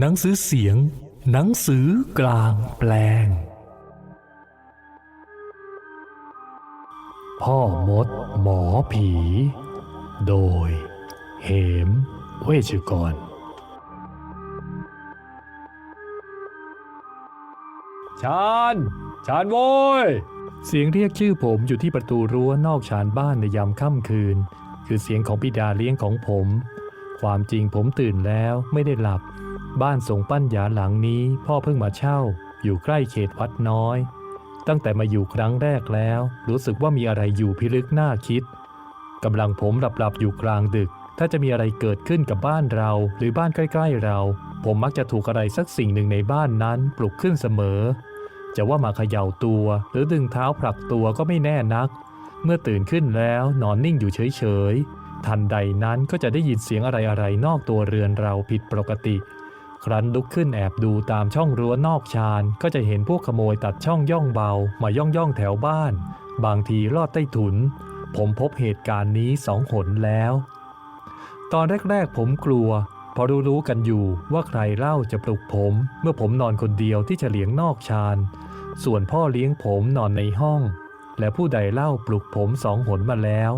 หนังสือเสียง หนังสือกลางแปลง พ่อมดหมอผี โดย เหม เวชกร ชาญ ชาญโว้ย เสียงเรียกชื่อผมอยู่ที่ประตูรั้วนอกชานบ้านในยามค่ำคืน คือเสียงของบิดาเลี้ยงของผม ความจริงผมตื่นแล้วไม่ได้หลับ บ้านทรงปั้นหยาหลังนี้พ่อเพิ่งมาเช่า อยู่ใกล้เขตวัดน้อย ตั้งแต่มาอยู่ครั้งแรกแล้ว รู้สึกว่ามีอะไรอยู่พิลึกน่าคิดกำลังผมหลับๆอยู่กลางดึก ถ้าจะมีอะไรเกิดขึ้นกับบ้านเรา หรือบ้านใกล้ ๆเรา ผมมักจะถูกอะไรสักสิ่งหนึ่งในบ้านนั้นปลุกขึ้นเสมอ จะว่ามาเขย่าตัว หรือดึงเท้าผลักตัวก็ไม่แน่นัก เมื่อตื่นขึ้นแล้วนอนนิ่งอยู่เฉยๆทันใดนั้นก็จะได้ยินเสียงอะไรๆนอกตัวเรือนเราผิดปกติ ครั้นลุกขึ้นแอบดูตามช่องรั้วนอกชานก็จะเห็นพวกขโมยตัดช่องย่องเบามาย่องย่องแถวบ้าน บางทีลอดใต้ถุน ผมพบเหตุการณ์นี้สองหนแล้ว ตอนแรกๆผมกลัวพอรู้ๆกันอยู่ว่าใครเล่าจะปลุกผม เมื่อผมนอนคนเดียวที่เฉลียงนอกชานส่วนพ่อเลี้ยงผมนอนในห้อง และผู้ใดเล่าปลุกผมสองหนมาแล้ว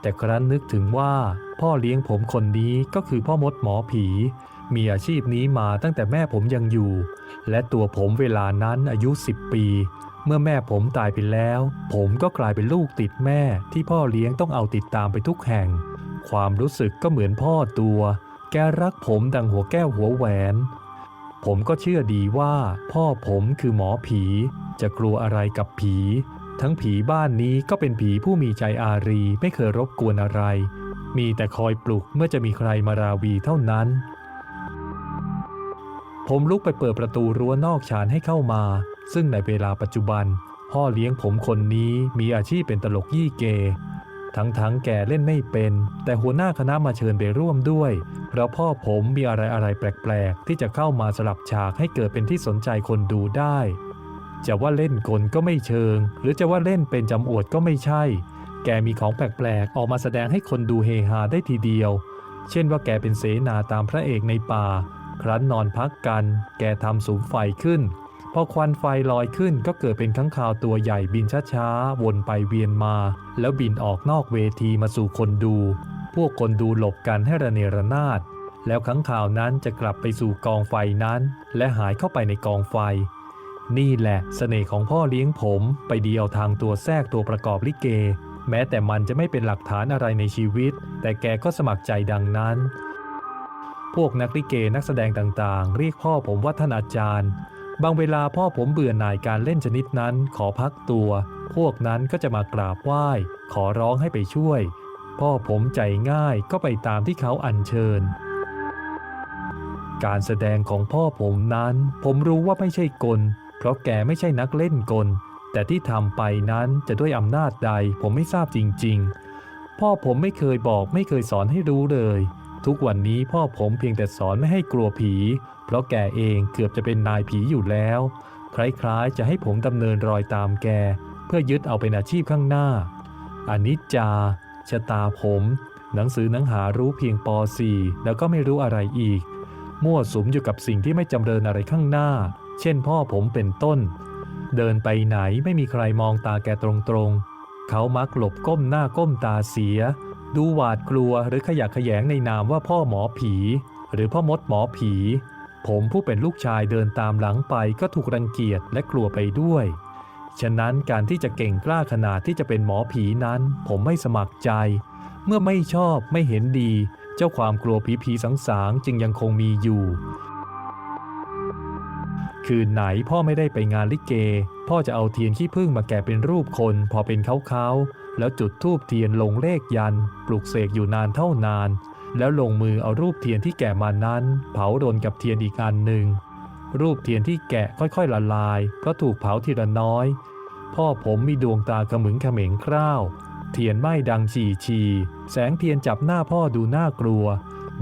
แต่ครั้นนึกถึงว่าพ่อเลี้ยงผมคนนี้ก็คือพ่อมดหมอผี มีอาชีพนี้มาตั้งแต่แม่ผมยังอยู่ และตัวผมเวลานั้นอายุ 10 ปี เมื่อแม่ผมตายไปแล้ว ผมก็กลายเป็นลูกติดแม่ที่พ่อเลี้ยงต้องเอาติดตามไปทุกแห่ง ความรู้สึกก็เหมือนพ่อตัว แกรักผมดังหัวแก้วหัวแหวน ผมก็เชื่อดีว่า พ่อผมคือหมอผี จะกลัวอะไรกับผี ทั้งผีบ้านนี้ก็เป็นผีผู้มีใจอารีไม่เคยรบกวนอะไร มีแต่คอยปลุกเมื่อจะมีใครมาราวีเท่านั้น ผมลุกไปเปิดประตูรั้วนอกชานให้เข้ามา ซึ่งในเวลาปัจจุบัน พ่อเลี้ยงผมคนนี้มีอาชีพเป็นตลกยี่เก ทั้งๆแกเล่นไม่เป็น แต่หัวหน้าคณะมาเชิญไปร่วมด้วย เพราะพ่อผมมีอะไรอะไรๆแปลกๆ ที่จะเข้ามาสลับฉากให้เกิดเป็นที่สนใจคนดูได้ จะว่าเล่นกลก็ไม่เชิง หรือจะว่าเล่นเป็นจำอวดก็ไม่ใช่ แกมีของแปลกๆออกมาแสดงให้คนดูเฮฮาได้ทีเดียว เช่นว่าแกเป็นเสนาตามพระเอกในป่า ครั้นนอนพักกัน แกทำสูงไฟขึ้น พอควันไฟลอยขึ้นก็เกิดเป็นข้างคาวตัวใหญ่บินช้าๆ วนไปเวียนมา แล้วบินออกนอกเวทีมาสู่คนดู พวกคนดูหลบกันให้ระเนระนาด แล้วข้างข่าวนั้นจะกลับไปสู่กองไฟนั้น และหายเข้าไปในกองไฟ นี่แหละเสน่ห์ของพ่อเลี้ยงผมไปเดียวทางตัวแทรกตัวประกอบลิเก แม้แต่มันจะไม่เป็นหลักฐานอะไรในชีวิต แต่แกก็สมัครใจดังนั้น พวกนักลิเกนักแสดงต่างๆ เรียกพ่อผมว่าท่านอาจารย์ บางเวลาพ่อผมเบื่อหน่ายการเล่นชนิดนั้นขอพักตัว พวกนั้นก็จะมากราบไหว้ ขอร้องให้ไปช่วย พ่อผมใจง่ายก็ไปตามที่เขาอัญเชิญ การแสดงของพ่อผมนั้น ผมรู้ว่าไม่ใช่กล เพราะแกไม่ใช่นักเล่นกล แต่ที่ทำไปนั้นจะด้วยอำนาจใดผมไม่ทราบจริง ๆ พ่อผมไม่เคยบอกไม่เคยสอนให้รู้เลย ทุกวันนี้พ่อผมเพียงแต่สอนไม่ให้กลัวผี เพราะแกเองเกือบจะเป็นนายผีอยู่แล้ว คล้ายๆ จะให้ผมดำเนินรอยตามแก เพื่อยึดเอาเป็นอาชีพข้างหน้าอานิจจา ชะตาผม หนังสือหนังหารู้เพียงป .4 แล้วก็ไม่รู้อะไรอีก มั่วสุมอยู่กับสิ่งที่ไม่จำเริญอะไรข้างหน้า เช่นพ่อผมเป็นต้น เดินไปไหนไม่มีใครมองตาแกตรงๆ เขามักหลบก้มหน้าก้มตาเสีย ดูหวาดกลัวหรือขยะแขยงในนามว่าพ่อหมอผี หรือพ่อมดหมอผี ผมผู้เป็นลูกชายเดินตามหลังไปก็ถูกรังเกียจและกลัวไปด้วย ฉะนั้นการที่จะเก่งกล้าขนาดที่จะเป็นหมอผีนั้น ผมไม่สมัครใจ เมื่อไม่ชอบไม่เห็นดี เจ้าความกลัวผีผีสังสางจึงยังคงมีอยู่ คืนไหนพ่อไม่ได้ไปงานลิเก พ่อจะเอาเทียนขี้ผึ้งมาแกะเป็นรูปคนพอเป็นเขาๆ แล้วจุดธูปเทียนลงเลขยัน ปลุกเสกอยู่นานเท่านาน แล้วลงมือเอารูปเทียนที่แกะมานั้น เผาโดนกับเทียนอีกอันหนึ่ง รูปเทียนที่แกะค่อยๆละลาย เพราะถูกเผาทีละน้อย พ่อผมมีดวงตากระมึงเขม็งคร่าว เทียนไหม้ดังฉี่ชีแสงเทียนจับหน้าพ่อดูน่ากลัว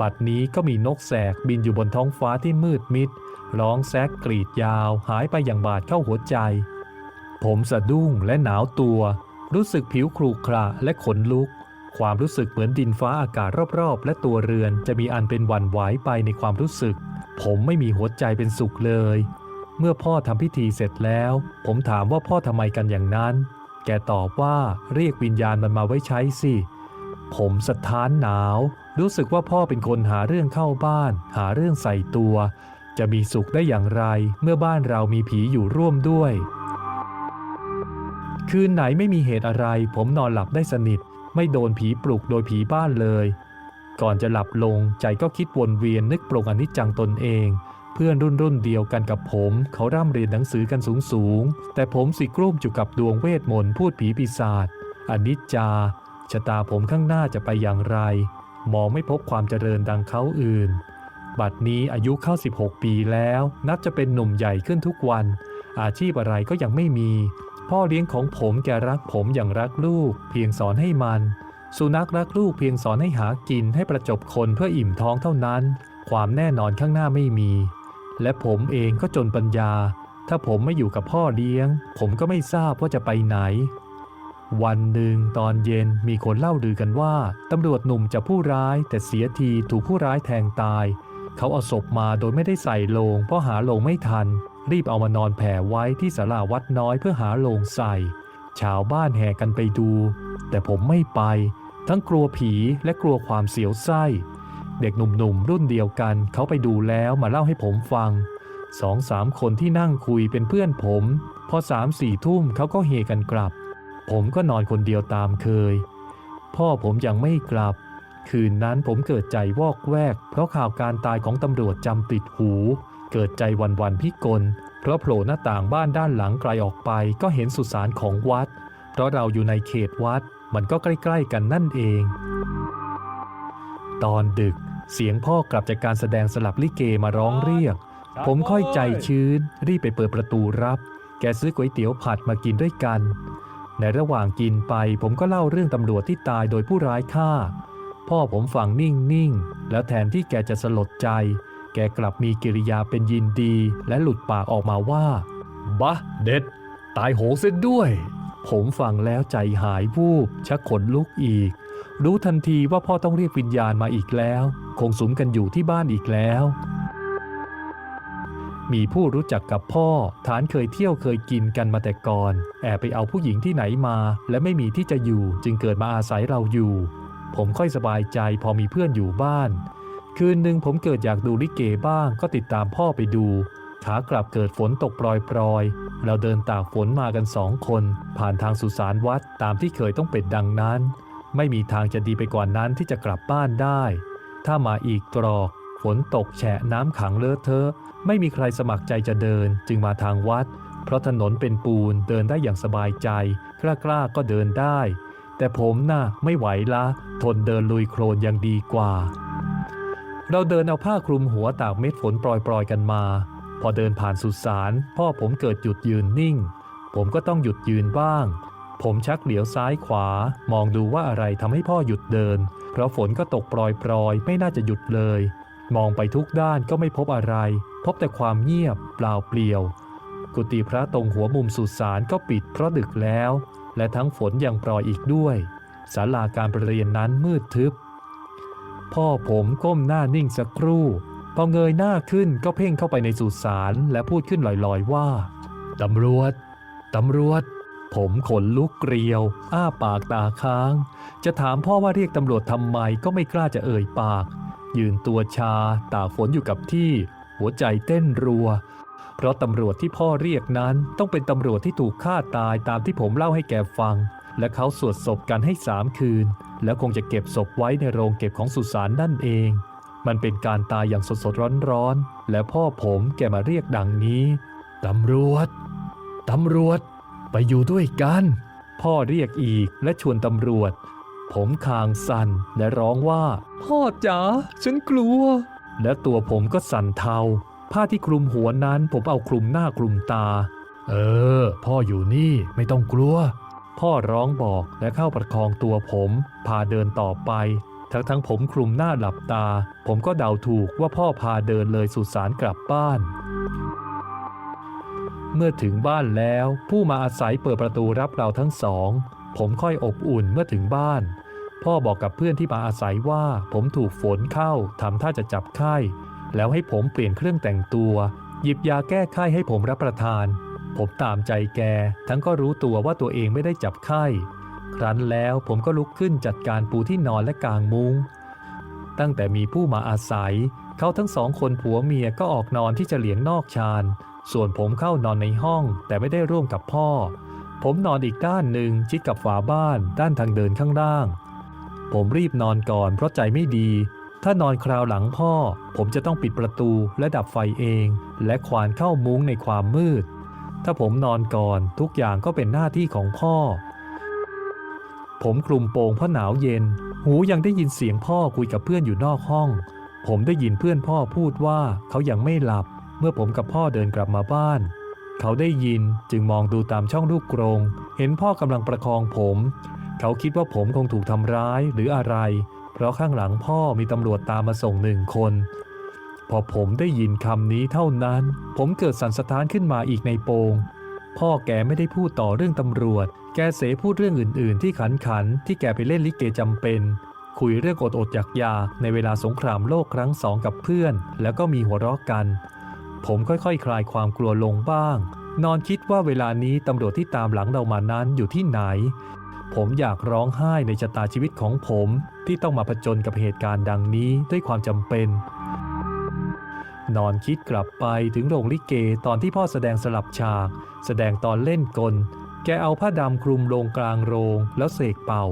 บัดนี้ก็มีนกแสกบินอยู่บนท้องฟ้าที่มืดมิด ร้องแซกกรีดยาว หายไปอย่างบาดเข้าหัวใจ ผมสะดุ้งและหนาวตัว รู้สึกผิวครูคระและขนลุก ความรู้สึกเหมือนดินฟ้าอากาศรอบๆ และตัวเรือนจะมีอันเป็นวันไหวไปในความรู้สึก ผมไม่มีหัวใจเป็นสุขเลย เมื่อพ่อทำพิธีเสร็จแล้ว ผมถามว่าพ่อทำไมกันอย่างนั้น แกตอบว่าเรียกวิญญาณมันมาไว้ใช้สิผมสะท้านหนาว รู้สึกว่าพ่อเป็นคนหาเรื่องเข้าบ้าน หาเรื่องใส่ตัว จะมีสุขได้อย่างไร เมื่อบ้านเรามีผีอยู่ร่วมด้วย คืนไหนไม่มีเหตุอะไร ผมนอนหลับได้สนิท ไม่โดนผีปลุกโดยผีบ้านเลย ก่อนจะหลับลงใจก็คิดวนเวียนนึกปลงอนิจจังตนเอง เพื่อนรุ่นรุ่นเดียวกันกับผม เขาร่ำเรียนหนังสือกันสูงสูงแต่ผมสิกลุ้มอยู่กับดวงเวทมนต์พูดผีปีศาจอนิจจาชะตาผมข้างหน้าจะไปอย่างไร มองไม่พบความเจริญดังเขาอื่น บัดนี้อายุเข้า 16 ปีแล้ว นับจะเป็นหนุ่มใหญ่ขึ้นทุกวัน อาชีพอะไรก็ยังไม่มี พ่อเลี้ยงของผมแกรักผมอย่างรักลูก เพียงสอนให้มัน สุนัขรักลูกเพียงสอนให้หากินให้ประจบคนเพื่ออิ่มท้องเท่านั้น ความแน่นอนข้างหน้าไม่มี และผมเองก็จนปัญญา ถ้าผมไม่อยู่กับพ่อเลี้ยง ผมก็ไม่ทราบว่าจะไปไหน วันหนึ่งตอนเย็นมีคนเล่าลือกันว่าตำรวจหนุ่มจะผู้ร้ายแต่เสียทีถูกผู้ร้ายแทงตาย เขาเอาศพมาโดยไม่ได้ใส่โลงเพราะหาโลงไม่ทัน รีบเอามานอนแผ่ไว้ที่ศาลาวัดน้อยเพื่อหาโลงใส่ ชาวบ้านแห่กันไปดู แต่ผมไม่ไป ทั้งกลัวผีและกลัวความเสียวไส้ เด็กหนุ่มๆรุ่นเดียวกันเขาไปดูแล้วมาเล่าให้ผมฟังสองสามคนที่นั่งคุยเป็นเพื่อนผม พอสามสี่ทุ่มเขาก็เฮกันกลับ ผมก็นอนคนเดียวตามเคย พ่อผมยังไม่กลับ คืนนั้นผมเกิดใจวอกแวก เพราะข่าวการตายของตำรวจจำติดหู เกิดใจวันวันๆพิกล เพราะโผล่หน้าต่างบ้านด้านหลังไกลออกไปก็เห็นสุสานของวัด เพราะเราอยู่ในเขตวัดมันก็ใกล้ ๆ กันนั่นเอง ตอนดึกเสียงพ่อกลับจากการแสดงสลับลิเกมาร้องเรียก ผมค่อยใจชื้น รีบไปเปิดประตูรับ แกซื้อก๋วยเตี๋ยวผัดมากินด้วยกัน ในระหว่างกินไปผมก็เล่าเรื่องตำรวจที่ตายโดยผู้ร้ายฆ่า พ่อผมฟังนิ่ง ๆ แล้วแทนที่แกจะสลดใจ แกกลับมีกิริยาเป็นยินดี และหลุดปากออกมาว่าบะเด็ด ตายโหงเส้นด้วย ผมฟังแล้วใจหายวูบชักขนลุกอีก รู้ทันทีว่าพ่อต้องเรียกวิญญาณมาอีกแล้ว คงสุมกันอยู่ที่บ้านอีกแล้ว มีผู้รู้จักกับพ่อ ฐานเคยเที่ยวเคยกินกันมาแต่ก่อน แอบไปเอาผู้หญิงที่ไหนมา และไม่มีที่จะอยู่จึงเกิดมาอาศัยเราอยู่ ผมค่อยสบายใจพอมีเพื่อนอยู่บ้าน คืนหนึ่งผมเกิดอยากดูลิเกบ้างก็ติดตามพ่อไปดู ขากลับเกิดฝนตกปรอยๆ เราเดินตากฝนมากันสองคน ผ่านทางสุสานวัดตามที่เคยต้องเป็นดังนั้น ไม่มีทางจะดีไปกว่านั้นที่จะกลับบ้านได้ ถ้ามาอีกตรอก ฝนตกแฉะน้ำขังเลอะเทอะ ไม่มีใครสมัครใจจะเดิน จึงมาทางวัด เพราะถนนเป็นปูนเดินได้อย่างสบายใจ กล้าๆก็เดินได้ แต่ผมน่ะไม่ไหวละ ทนเดินลุยโคลนยังดีกว่า เราเดินเอาผ้าคลุมหัวตากเม็ดฝนปล่อยๆกันมา พอเดินผ่านสุสานพ่อผมเกิดหยุดยืนนิ่ง ผมก็ต้องหยุดยืนบ้าง ผมชักเหลียวซ้ายขวา มองดูว่าอะไรทำให้พ่อหยุดเดิน เพราะฝนก็ตกปรอยๆ ไม่น่าจะหยุดเลย มองไปทุกด้านก็ไม่พบอะไร พบแต่ความเงียบเปล่าเปลี่ยว กุฏิพระตรงหัวมุมสุสานก็ปิดเพราะดึกแล้ว และทั้งฝนยังปรอยอีกด้วยศาลาการประเรียนนั้นมืดทึบ พ่อผมก้มหน้านิ่งสักครู่ พอเงยหน้าขึ้นก็เพ่งเข้าไปในสุสานและพูดขึ้นลอยๆว่า ตำรวจ ตำรวจ ผมขนลุกเกลียว อ้าปากตาค้าง จะถามพ่อว่าเรียกตำรวจทำไมก็ไม่กล้าจะเอ่ยปาก ยืนตัวชา ตากฝนอยู่กับที่ หัวใจเต้นรัว เพราะตำรวจที่พ่อเรียกนั้นต้องเป็นตำรวจที่ถูกฆ่าตายตามที่ผมเล่าให้แกฟัง และเขาสวดศพกันให้สามคืน แล้วคงจะเก็บศพไว้ในโรงเก็บของสุสานนั่นเอง มันเป็นการตายอย่างสดสดร้อนร้อนและพ่อผมแกมาเรียกดังนี้ตำรวจตำรวจ ไปอยู่ด้วยกัน พ่อเรียกอีกและชวนตำรวจ ผมคางสั่นและร้องว่า พ่อจ๋าฉันกลัว และตัวผมก็สั่นเทา ผ้าที่คลุมหัวนั้นผมเอาคลุมหน้าคลุมตา เออ พ่ออยู่นี่ไม่ต้องกลัว พ่อร้องบอกและเข้าประคองตัวผม พาเดินต่อไป ทั้งทั้งๆผมคลุมหน้าหลับตา ผมก็เดาถูกว่าพ่อพาเดินเลยสุสานกลับบ้าน เมื่อถึงบ้านแล้วผู้มาอาศัยเปิดประตูรับเราทั้งสอง ผมค่อยอบอุ่นเมื่อถึงบ้าน พ่อบอกกับเพื่อนที่มาอาศัยว่าผมถูกฝนเข้าทำท่าจะจับไข้ แล้วให้ผมเปลี่ยนเครื่องแต่งตัว หยิบยาแก้ไข้ให้ผมรับประทาน ผมตามใจแก ทั้งก็รู้ตัวว่าตัวเองไม่ได้จับไข้ ครั้นแล้วผมก็ลุกขึ้นจัดการปูที่นอนและกางมุง้ง ตั้งแต่มีผู้มาอาศัย เขาทั้งสองคนผัวเมียก็ออกนอนที่จะเหลียงนอกชาน ส่วนผมเข้านอนในห้อง แต่ไม่ได้ร่วมกับพ่อ ผมนอนอีกด้านหนึ่งชิดกับฝาบ้าน ด้านทางเดินข้างล่าง ผมรีบนอนก่อนเพราะใจไม่ดี ถ้านอนคราวหลังพ่อ ผมจะต้องปิดประตูและดับไฟเอง และควานเข้ามุ้งในความมืด ถ้าผมนอนก่อนทุกอย่างก็เป็นหน้าที่ของพ่อ ผมคลุมโปงเพราะหนาวเย็น หูยังได้ยินเสียงพ่อคุยกับเพื่อนอยู่นอกห้อง ผมได้ยินเพื่อนพ่อพูดว่าเขายังไม่หลับ เมื่อผมกับพ่อเดินกลับมาบ้าน เขาได้ยินจึงมองดูตามช่องลูกกรง เห็นพ่อกำลังประคองผม เขาคิดว่าผมคงถูกทำร้ายหรืออะไร เพราะข้างหลังพ่อมีตำรวจตามมาส่งหนึ่งคน อผมได้ยินคำนี้เท่านั้น ผมเกิดสันสะท้านขึ้นมาอีกในโปง พ่อแกไม่ได้พูดต่อเรื่องตำรวจ แกเสพูดเรื่องอื่น ๆ ที่ขันขันที่แกไปเล่นลิเกจำเป็น คุยเรื่องอดอดอยากอยากในเวลาสงครามโลกครั้งสองกับเพื่อน แล้วก็มีหัวเราะกัน ผมค่อยๆคลายความกลัวลงบ้าง นอนคิดว่าเวลานี้ตำรวจที่ตามหลังเรามานั้นอยู่ที่ไหน ผมอยากร้องไห้ในชะตาชีวิตของผมที่ต้องมาผจญกับเหตุการณ์ดังนี้ด้วยความจำเป็น นอนคิดกลับไปถึงโรงลิเกตอนที่พ่อแสดงสลับฉาก แสดงตอนเล่นกล แกเอาผ้าดำคลุมโรงกลางโรงแล้วเสกเป่า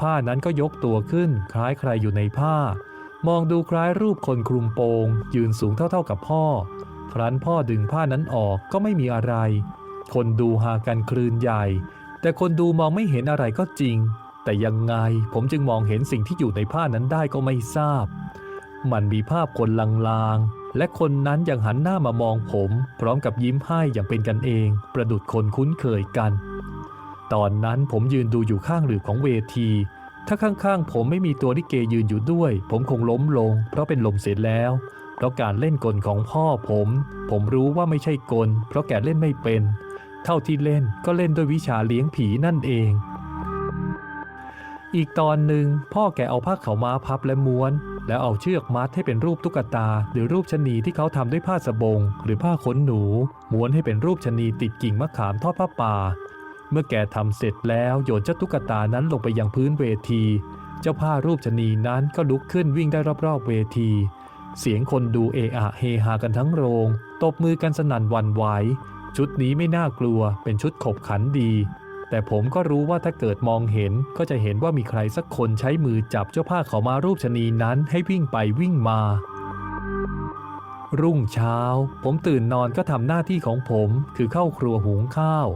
ผ้านั้นก็ยกตัวขึ้นคล้ายใครอยู่ในผ้า มองดูคล้ายรูปคนคลุมโปง ยืนสูงเท่าๆกับพ่อ ครั้นพ่อดึงผ้านั้นออกก็ไม่มีอะไร คนดูหากันคลืนใหญ่ แต่คนดูมองไม่เห็นอะไรก็จริง แต่ยังไงผมจึงมองเห็นสิ่งที่อยู่ในผ้านั้นได้ก็ไม่ทราบ มันมีภาพคนลางๆ และคนนั้นยังหันหน้ามามองผม พร้อมกับยิ้มให้อย่างเป็นกันเอง ประดุดคนคุ้นเคยกัน ตอนนั้นผมยืนดูอยู่ข้างหลืบของเวที ถ้าข้างๆ ผมไม่มีตัวลิเกยืนอยู่ด้วย ผมคงล้มลง เพราะเป็นลมเสร็จแล้ว เพราะการเล่นกลของพ่อผม ผมรู้ว่าไม่ใช่กล เพราะแกเล่นไม่เป็น เท่าที่เล่นก็เล่นด้วยวิชาเลี้ยงผีนั่นเองอีกตอนหนึ่งพ่อแกเอาผ้าขาวม้าพับและม้วน แล้วเอาเชือกมัดให้เป็นรูปตุ๊กตา หรือรูปชนีที่เขาทำด้วยผ้าสบง หรือผ้าขนหนู ม้วนให้เป็นรูปชนีติดกิ่งมะขามทอดผ้าป่า เมื่อแกทำเสร็จแล้วโยนเจ้าตุ๊กตานั้นลงไปยังพื้นเวที เจ้าผ้ารูปชนีนั้นก็ลุกขึ้นวิ่งได้รอบๆเวที เสียงคนดูเอะอะเฮฮากันทั้งโรง ตบมือกันสนั่นวันไหวชุดนี้ไม่น่ากลัวเป็นชุดขบขันดี แต่ผมก็รู้ว่าถ้าเกิดมองเห็นก็จะเห็นว่ามีใครสักคนใช้มือจับเจ้าผ้าขามารูปชนีนั้นให้วิ่งไปวิ่งมา รุ่งเช้า ผมตื่นนอนก็ทำหน้าที่ของผมคือเข้าครัวหุงข้าว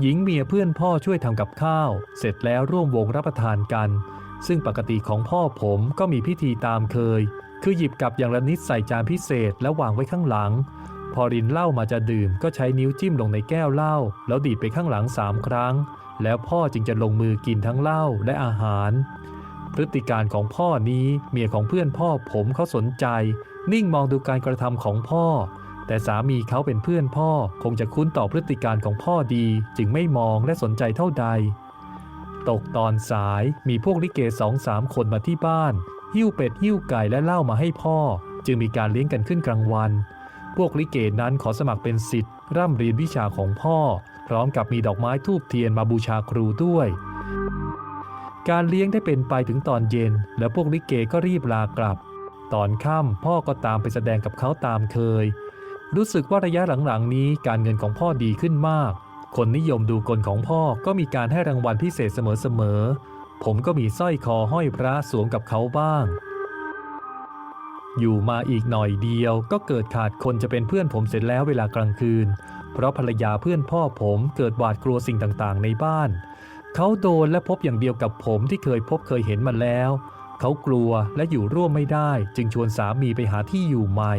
หญิงเมียเพื่อนพ่อช่วยทำกับข้าว เสร็จแล้วร่วมวงรับประทานกัน ซึ่งปกติของพ่อผมก็มีพิธีตามเคย คือหยิบกับอย่างละนิดใส่จานพิเศษแล้ววางไว้ข้างหลังพอรินเหล้ามาจะดื่มก็ใช้นิ้วจิ้มลงในแก้วเหล้าแล้วดีดไปข้างหลังสามครั้ง แล้วพ่อจึงจะลงมือกินทั้งเหล้าและอาหาร พฤติการของพ่อนี้เมียของเพื่อนพ่อผมเขาสนใจ นิ่งมองดูการกระทำของพ่อ แต่สามีเขาเป็นเพื่อนพ่อคงจะคุ้นต่อพฤติการของพ่อดี จึงไม่มองและสนใจเท่าใด ตกตอนสายมีพวกลิเกสองสามคนมาที่บ้าน หิ้วเป็ดหิ้วไก่และเหล้ามาให้พ่อ จึงมีการเลี้ยงกันขึ้นกลางวัน พวกลิเกนั้นขอสมัครเป็นสิทธิ์ร่ำเรียนวิชาของพ่อ พร้อมกับมีดอกไม้ทูบเทียนมาบูชาครูด้วย การเลี้ยงได้เป็นไปถึงตอนเย็น แล้วพวกลิเกก็รีบลากลับ ตอนค่ำพ่อก็ตามไปแสดงกับเขาตามเคย รู้สึกว่าระยะหลังๆ นี้การเงินของพ่อดีขึ้นมาก คนนิยมดูกลของพ่อก็มีการให้รางวัลพิเศษเสมอๆผมก็มีสร้อยคอห้อยพระสวมกับเขาบ้างอยู่มาอีกหน่อยเดียวก็เกิดขาดคนจะเป็นเพื่อนผมเสร็จแล้วเวลากลางคืน เพราะภรรยาเพื่อนพ่อผมเกิดหวาดกลัวสิ่งต่างๆ ในบ้าน เขาโดนและพบอย่างเดียวกับผมที่เคยพบเคยเห็นมาแล้ว เขากลัวและอยู่ร่วมไม่ได้ จึงชวนสามีไปหาที่อยู่ใหม่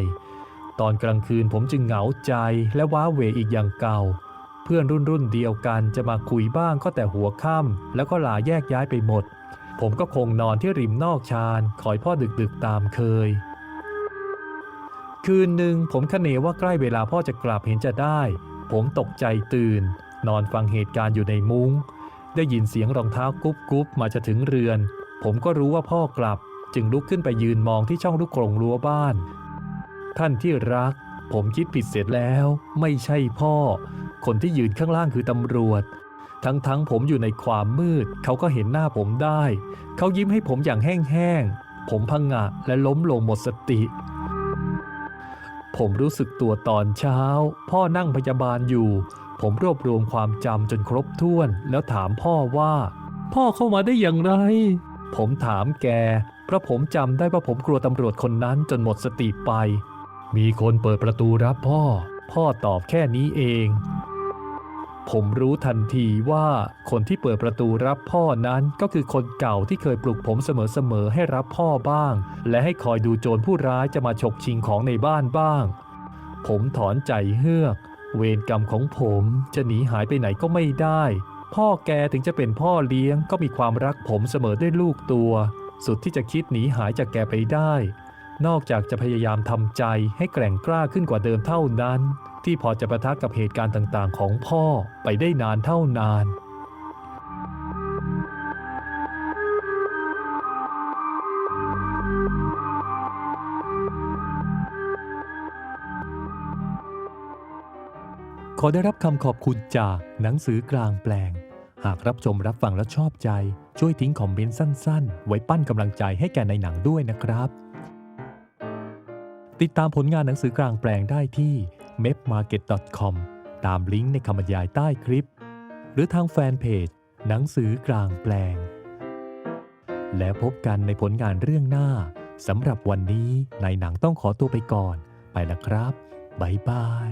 ตอนกลางคืนผมจึงเหงาใจและว้าเหวอีกอย่างเก่า เพื่อนรุ่นรุ่นเดียวกันจะมาคุยบ้างก็แต่หัวค่ำแล้วก็ลาแยกย้ายไปหมด ผมก็คงนอนที่ริมนอกชานคอยพ่อดึกๆตามเคยคืนหนึ่งผมคเนว่าใกล้เวลาพ่อจะกลับเห็นจะได้ ผมตกใจตื่น นอนฟังเหตุการณ์อยู่ในมุง้ง ได้ยินเสียงรองเท้ากุ๊บกุ๊บมาจะถึงเรือน ผมก็รู้ว่าพ่อกลับ จึงลุกขึ้นไปยืนมองที่ช่องลูกกรงรั้วบ้าน ท่านที่รัก ผมคิดผิดเสร็จแล้ว ไม่ใช่พ่อ คนที่ยืนข้างล่างคือตำรวจ ทั้งๆผมอยู่ในความมืด เขาก็เห็นหน้าผมได้ เขายิ้มให้ผมอย่างแห้งๆผมพังงะและล้มลงหมดสติ ผมรู้สึกตัวตอนเช้า พ่อนั่งพยาบาลอยู่ ผมรวบรวมความจำจนครบถ้วน แล้วถามพ่อว่า พ่อเข้ามาได้อย่างไร ผมถามแก เพราะผมจำได้ว่าผมกลัวตำรวจคนนั้นจนหมดสติไป มีคนเปิดประตูรับพ่อ พ่อตอบแค่นี้เอง ผมรู้ทันทีว่าคนที่เปิดประตูรับพ่อนั้นก็คือคนเก่าที่เคยปลุกผมเสมอๆให้รับพ่อบ้าง และให้คอยดูโจรผู้ร้ายจะมาฉกชิงของในบ้านบ้าง ผมถอนใจเฮือก เวรกรรมของผมจะหนีหายไปไหนก็ไม่ได้ พ่อแกถึงจะเป็นพ่อเลี้ยงก็มีความรักผมเสมอด้วยลูกตัว สุดที่จะคิดหนีหายจากแกไปได้ นอกจากจะพยายามทำใจให้แกร่งกล้าขึ้นกว่าเดิมเท่านั้น ที่พอจะประทะกับเหตุการณ์ต่างๆ ของพ่อไปได้นานเท่านาน ขอได้รับคำขอบคุณจากหนังสือกลางแปลง หากรับชมรับฟังแล้วชอบใจ ช่วยทิ้งคอมเมนต์สั้น ๆ ไว้ปั้นกำลังใจให้แก่ในหนังด้วยนะครับติดตามผลงานหนังสือกลางแปลงได้ที่ m e p m a r k e t c o m ตามลิงก์ในคำบรรยายใต้คลิป หรือทางแฟนเพจ หนังสือกลางแปลง แล้วพบกันในผลงานเรื่องหน้าสำหรับวันนี้ในหนังต้องขอตัวไปก่อน ไปละครับ บ๊ายบาย